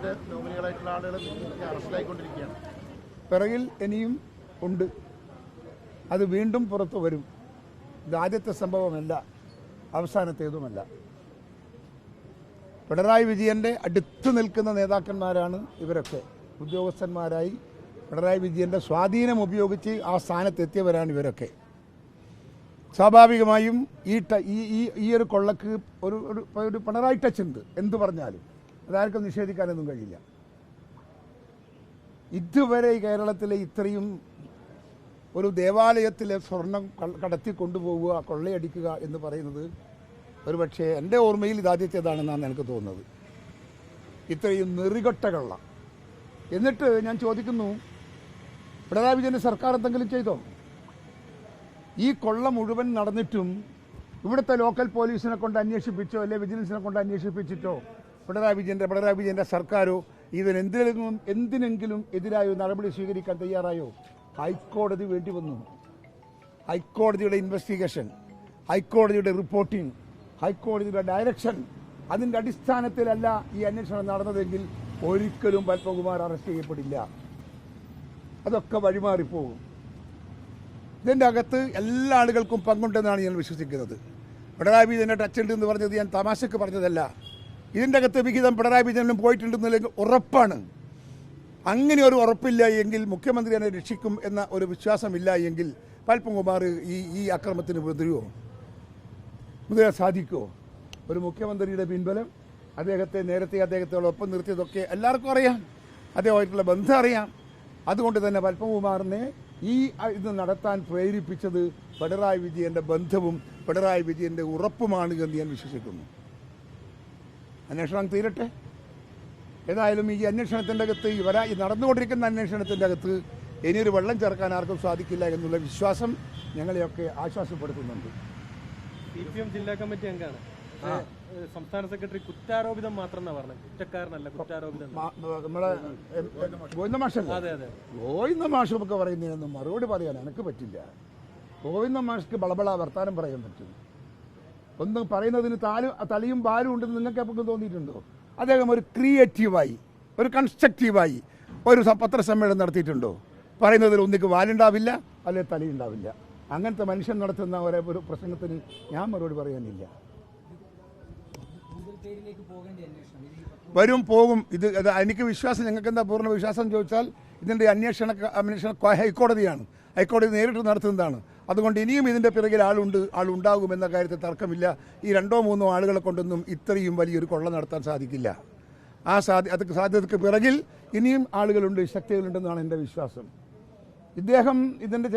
ഇതിന്റെ നോമിനികളായിട്ടുള്ള ആളുകൾ അറസ്റ്റിലായിക്കൊണ്ടിരിക്കുകയാണ്. പിറകിൽ ഇനിയും ഉണ്ട്. അത് വീണ്ടും പുറത്തു വരും. ഇത് ആദ്യത്തെ സംഭവമല്ല. അവസാനത്തേതുമല്ല. പിണറായി വിജയന്റെ അടുത്ത് നിൽക്കുന്ന നേതാക്കന്മാരാണ് ഇവരൊക്കെ. ഉദ്യോഗസ്ഥന്മാരായി പിണറായി വിജയന്റെ സ്വാധീനം ഉപയോഗിച്ച് ആ സ്ഥാനത്തെത്തിയവരാണ് ഇവരൊക്കെ. സ്വാഭാവികമായും ഈ ഈ ഈ ഒരു കൊള്ളക്ക് ഒരു ഒരു പിണറായി ടച്ച് ഉണ്ട്. എന്തു പറഞ്ഞാലും. അതാർക്കും നിഷേധിക്കാനൊന്നും കഴിയില്ല. ഇതുവരെ കേരളത്തിലെ ഇത്രയും ഒരു ദേവാലയത്തിലെ സ്വർണം കടത്തി കൊണ്ടുപോവുക കൊള്ളയടിക്കുക എന്ന് പറയുന്നത് ഒരുപക്ഷെ എന്റെ ഓർമ്മയിൽ ഇതാദ്യത്തേതാണെന്നാണ് എനിക്ക് തോന്നുന്നത്. ഇത്രയും നെറികെട്ട എന്നിട്ട് ഞാൻ ചോദിക്കുന്നു പിണറായി വിജയന്റെ സർക്കാർ എന്തെങ്കിലും ചെയ്തോ? ഈ കൊള്ള മുഴുവൻ നടന്നിട്ടും ഇവിടുത്തെ ലോക്കൽ പോലീസിനെ കൊണ്ട് അന്വേഷിപ്പിച്ചോ അല്ലെ വിജിലൻസിനെ കൊണ്ട് അന്വേഷിപ്പിച്ചിട്ടോ? പിണറായി വിജയന്റെ പിണറായി വിജയന്റെ സർക്കാരോ ഇതിന് എന്തിനെങ്കിലും എന്തിനെങ്കിലും എതിരായോ നടപടി സ്വീകരിക്കാൻ തയ്യാറായോ? ഹൈക്കോടതി വേണ്ടി വന്നു. ഹൈക്കോടതിയുടെ ഇൻവെസ്റ്റിഗേഷൻ ഹൈക്കോടതിയുടെ റിപ്പോർട്ടിംഗ് ഹൈക്കോടതിയുടെ ഡയറക്ഷൻ അതിന്റെ അടിസ്ഥാനത്തിലല്ല ഈ അന്വേഷണം നടന്നതെങ്കിൽ ഒരിക്കലും പത്മകുമാർ അറസ്റ്റ് ചെയ്യപ്പെടില്ല. അതൊക്കെ വഴിമാറിപ്പോകും. ഇതിന്റെ അകത്ത് എല്ലാ ആളുകൾക്കും പങ്കുണ്ടെന്നാണ് ഞാൻ വിശ്വസിക്കുന്നത്. പിണറായി വിജയന്റെ ടച്ചുണ്ട് എന്ന് പറഞ്ഞത് ഞാൻ തമാശക്ക് പറഞ്ഞതല്ല. ഇതിന്റെ അകത്ത് വിഹിതം പിണറായി വിജയനും പോയിട്ടുണ്ടെന്നില്ലെങ്കിൽ ഉറപ്പാണ്. അങ്ങനെ ഒരു ഉറപ്പില്ല എങ്കിൽ മുഖ്യമന്ത്രി എന്നെ രക്ഷിക്കും എന്ന ഒരു വിശ്വാസമില്ല എങ്കിൽ പൽപ്പംകുമാർ ഈ ഈ അക്രമത്തിന് മുതിരുവോ മുതിരാൻ സാധിക്കുമോ ഒരു മുഖ്യമന്ത്രിയുടെ പിൻബലം അദ്ദേഹത്തെ നേരത്തെ അദ്ദേഹത്തോടൊപ്പം നിർത്തിയതൊക്കെ എല്ലാവർക്കും അറിയാം. അദ്ദേഹമായിട്ടുള്ള ബന്ധം അറിയാം. അതുകൊണ്ട് തന്നെ പൽപ്പൻകുമാറിനെ ഈ ഇത് നടത്താൻ പ്രേരിപ്പിച്ചത് പിണറായി വിജയന്റെ ബന്ധവും പിണറായി വിജയന്റെ ഉറപ്പുമാണ് എന്ന് ഞാൻ വിശ്വസിക്കുന്നു. അന്വേഷണം തീരട്ടെ. ഏതായാലും ഈ അന്വേഷണത്തിന്റെ അകത്ത് ഈ വരാ ഈ നടന്നുകൊണ്ടിരിക്കുന്ന അന്വേഷണത്തിന്റെ അകത്ത് ഇനിയൊരു വെള്ളം ചേർക്കാൻ ആർക്കും സാധിക്കില്ല എന്നുള്ള വിശ്വാസം ഞങ്ങളെയൊക്കെ ആശ്വാസപ്പെടുത്തുന്നുണ്ട്. സി പി എം ജില്ലാ കമ്മിറ്റി അംഗമാണ് സംസ്ഥാന സെക്രട്ടറി കുറ്റാരോപിതം മാത്രം പറഞ്ഞത്. കുറ്റക്കാരനല്ല കുറ്റാരോപിതം നമ്മളെ ഗോവിന്ദ മാഷല്ലേ അതെ അതെ. ഗോവിന്ദ മാഷ് ഒക്കെ പറയുന്നതിനൊന്നും മറുപടി പറയാൻ എനിക്ക് പറ്റില്ല. ഗോവിന്ദ മാഷ്ക്ക് ബളബള വർത്താനം പറയാൻ പറ്റും. ഒന്നും പറയുന്നതിന് താലും തലയും ബാലും ഉണ്ടെന്ന് നിങ്ങൾക്ക് എപ്പോഴും തോന്നിയിട്ടുണ്ടോ? അദ്ദേഹം ഒരു ക്രിയേറ്റീവായി ഒരു കൺസ്ട്രക്റ്റീവായി ഒരു പത്രസമ്മേളനം നടത്തിയിട്ടുണ്ടോ? പറയുന്നതിൽ ഒന്നിക്ക് വാലുണ്ടാവില്ല അല്ലെ തലയുണ്ടാവില്ല. അങ്ങനത്തെ മനുഷ്യൻ നടത്തുന്ന ഒരേ ഒരു പ്രസംഗത്തിന് ഞാൻ മറുപടി പറയാനില്ല. വരും പോകും. ഇത് എനിക്ക് വിശ്വാസം ഞങ്ങൾക്ക് എന്താ പൂർണ വിശ്വാസം ചോദിച്ചാൽ ഇതിന്റെ അന്വേഷണ അന്വേഷണ ഹൈക്കോടതിയാണ്. ഹൈക്കോടതി നേരിട്ട് നടത്തുന്നതാണ്. അതുകൊണ്ട് ഇനിയും ഇതിന്റെ പിറകിൽ ആളുണ്ട് ആളുണ്ടാകുമെന്ന കാര്യത്തിൽ തർക്കമില്ല. ഈ രണ്ടോ മൂന്നോ ആളുകളെ കൊണ്ടൊന്നും ഇത്രയും വലിയൊരു കൊള്ള നടത്താൻ സാധിക്കില്ല. ആ സാധ്യ അത് സാധ്യതയ്ക്ക് പിറകിൽ ഇനിയും ആളുകളുണ്ട് ശക്തികളുണ്ടെന്നാണ് എന്റെ വിശ്വാസം. ഇദ്ദേഹം ഇതിന്റെ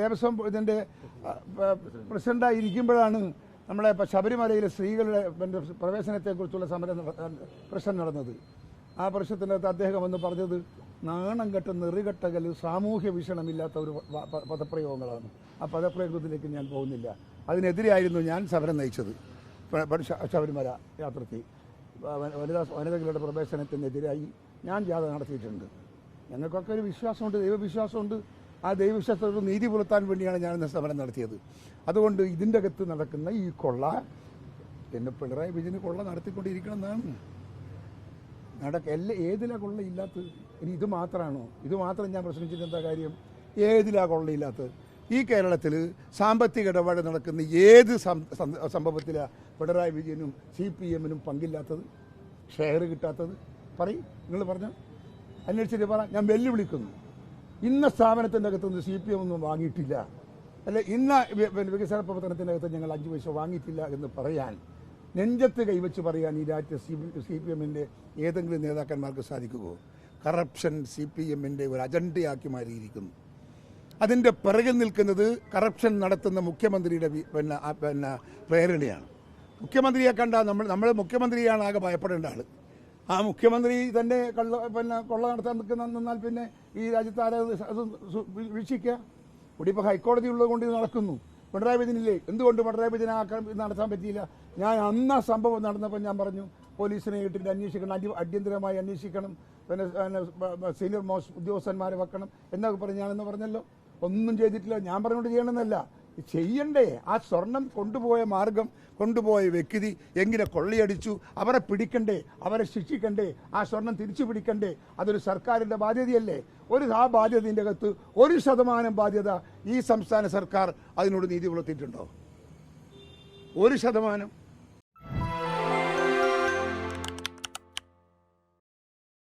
ദേവസ്വം ഇതിന്റെ പ്രസിഡന്റായി ഇരിക്കുമ്പോഴാണ് നമ്മളെ ശബരിമലയിലെ സ്ത്രീകളുടെ പ്രവേശനത്തെക്കുറിച്ചുള്ള സമരം പ്രശ്നം നടന്നത്. ആ പ്രശ്നത്തിനകത്ത് അദ്ദേഹം വന്ന് പറഞ്ഞത് നാണം കെട്ട നെറികെട്ടകൽ സാമൂഹ്യ വീക്ഷണമില്ലാത്ത ഒരു പദപ്രയോഗങ്ങളാണ്. ആ പദപ്രയോഗത്തിലേക്ക് ഞാൻ പോകുന്നില്ല. അതിനെതിരെയായിരുന്നു ഞാൻ സമരം നയിച്ചത്. ശബരിമല യാത്രയ്ക്ക്. വനിതാ വനിതകളുടെ പ്രവേശനത്തിനെതിരായി ഞാൻ ജാഥ നടത്തിയിട്ടുണ്ട്. ഞങ്ങൾക്കൊക്കെ ഒരു വിശ്വാസമുണ്ട് ദൈവവിശ്വാസമുണ്ട്. ആ ദൈവവിശ്വാസത്തോട് നീതി പുലർത്താൻ വേണ്ടിയാണ് ഞാൻ ഇന്ന് സമരം നടത്തിയത്. അതുകൊണ്ട് ഇതിന്റെ അകത്ത് നടക്കുന്ന ഈ കൊള്ള എന്നെ പിണറായി വിജയന് കൊള്ള നടത്തിക്കൊണ്ടിരിക്കണം എന്നാണ്. നടക്ക എല്ലാ ഏതിലാ കൊള്ളയില്ലാത്തത്? ഇനി ഇത് മാത്രമാണോ ഇത് മാത്രം ഞാൻ പ്രശ്നിച്ചിട്ട് എന്താ കാര്യം? ഏതിലാ കൊള്ളയില്ലാത്തത്? ഈ കേരളത്തിൽ സാമ്പത്തിക ഇടപാട് നടക്കുന്ന ഏത് സംഭവത്തിലാണ് പിണറായി വിജയനും സി പി എമ്മിനും പങ്കില്ലാത്തത്? ഷെയർ കിട്ടാത്തത്? പറയും. നിങ്ങൾ പറഞ്ഞു. അന്വേഷിച്ചിട്ട് പറ. ഞാൻ വെല്ലുവിളിക്കുന്നു. ഇന്ന സ്ഥാപനത്തിന്റെ അകത്തുനിന്ന് സി പി എം ഒന്നും വാങ്ങിയിട്ടില്ല. അല്ലെ ഇന്ന വികസന പ്രവർത്തനത്തിന്റെ അകത്ത് ഞങ്ങൾ അഞ്ച് പൈസ വാങ്ങിയിട്ടില്ല എന്ന് പറയാൻ നെഞ്ചത്ത് കൈവച്ച് പറയാൻ ഈ രാജ്യത്തെ സി സി പി എമ്മിന്റെ ഏതെങ്കിലും നേതാക്കന്മാർക്ക് സാധിക്കുമോ? കറപ്ഷൻ സി പി എമ്മിന്റെ ഒരു അജണ്ടയാക്കി മാറിയിരിക്കുന്നു. അതിന്റെ പിറകിൽ നിൽക്കുന്നത് കറപ്ഷൻ നടത്തുന്ന മുഖ്യമന്ത്രിയുടെ പിന്നെ പിന്നെ പ്രേരണയാണ്. മുഖ്യമന്ത്രിയെ കണ്ടാൽ നമ്മൾ നമ്മൾ മുഖ്യമന്ത്രിയാണ് ആകെ ഭയപ്പെടേണ്ട ആൾ ആ മുഖ്യമന്ത്രി തന്നെ കള്ള പിന്നെ കൊള്ള നടത്താൻ നിൽക്കുന്ന നിന്നാൽ പിന്നെ ഈ രാജ്യത്ത് ആരാ വീക്ഷിക്കുക ഇവിടെ ഇപ്പോൾ ഹൈക്കോടതി ഉള്ളത് കൊണ്ട് ഇത് നടക്കുന്നു. പിണറായി വിജയനില്ലേ? എന്തുകൊണ്ട് പിണറായി വിജയനെ ആക്രമി ഇത് നടത്താൻ പറ്റിയില്ല? ഞാൻ അന്ന് ആ സംഭവം നടന്നപ്പോൾ ഞാൻ പറഞ്ഞു പോലീസിനെ ഇട്ടിട്ട് അന്വേഷിക്കണം അടി അടിയന്തരമായി അന്വേഷിക്കണം പിന്നെ സീനിയർ മോസ്റ്റ് ഉദ്യോഗസ്ഥന്മാരെ വെക്കണം എന്നൊക്കെ പറഞ്ഞ് ഞാനെന്ന് പറഞ്ഞല്ലോ. ഒന്നും ചെയ്തിട്ടില്ല. ഞാൻ പറഞ്ഞുകൊണ്ട് ചെയ്യണമെന്നല്ല. ചെയ്യണ്ടേ? ആ സ്വർണം കൊണ്ടുപോയ മാർഗം കൊണ്ടുപോയ വ്യക്തി എങ്ങനെ കൊള്ളയടിച്ചു? അവരെ പിടിക്കണ്ടേ? അവരെ ശിക്ഷിക്കണ്ടേ? ആ സ്വർണം തിരിച്ചു പിടിക്കണ്ടേ? അതൊരു സർക്കാരിന്റെ ബാധ്യതയല്ലേ? ഒരു ആ ബാധ്യതയുടെ അകത്ത് ഒരു ശതമാനം ബാധ്യത ഈ സംസ്ഥാന സർക്കാർ അതിനോട് നീതി പുലർത്തിയിട്ടുണ്ടോ? ഒരു ശതമാനം.